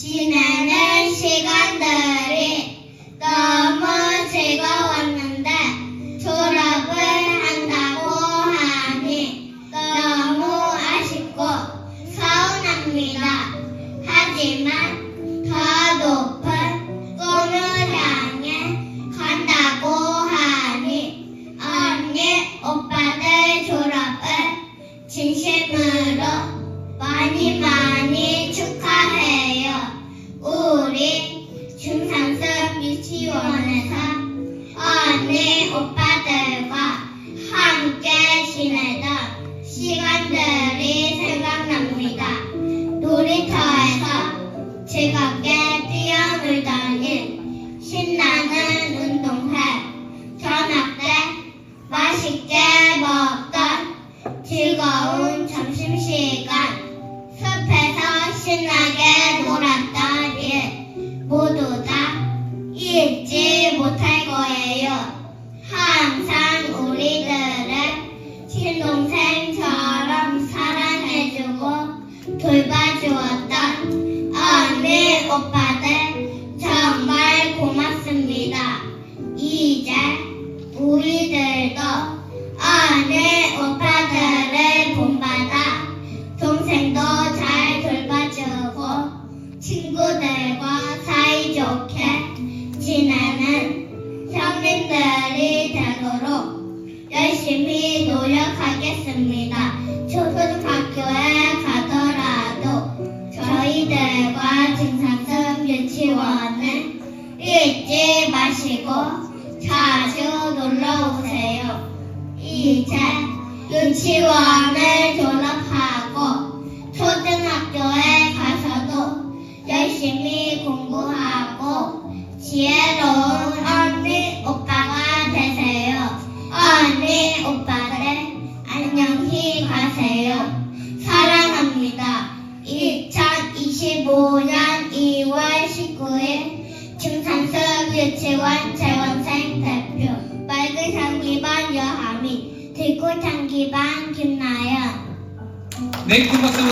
지나는 시간들이 너무 즐거웠는데 졸업을 한다고 하니 너무 아쉽고 서운합니다. 하지만 더 높은 꿈을 향해 간다고 하니 언니, 오빠들 졸업을 진심으로 많이 많이 지내던 시간들이 생각납니다. 놀이터에서 즐겁게 뛰어놀더니 신나는 운동회 저녁 때 맛있게 먹던 즐거운 점심시간 숲에서 신나게 놀았던 일 모두 다잊 오빠들 정말 고맙습니다. 이제 우리들도 언니 오빠들을 본받아 동생도 잘 돌봐주고 친구들과 사이좋게 지내는 형님들이 되도록 열심히 노력하겠습니다. 증산섬 유치원을 잊지 마시고 자주 놀러 오세요. 이제 유치원을 졸업하고 초등학교에 가서도 열심히 공부하고 지혜로운 언니 오빠가 되세요. 언니 오빠들 안녕히 가세요. 사랑합니다. 2025년 2월 19일 중산숲 유치원 재원생 대표 맑은 향기반 여하미 들꽃 향기반 김나연. 네, 큰 박수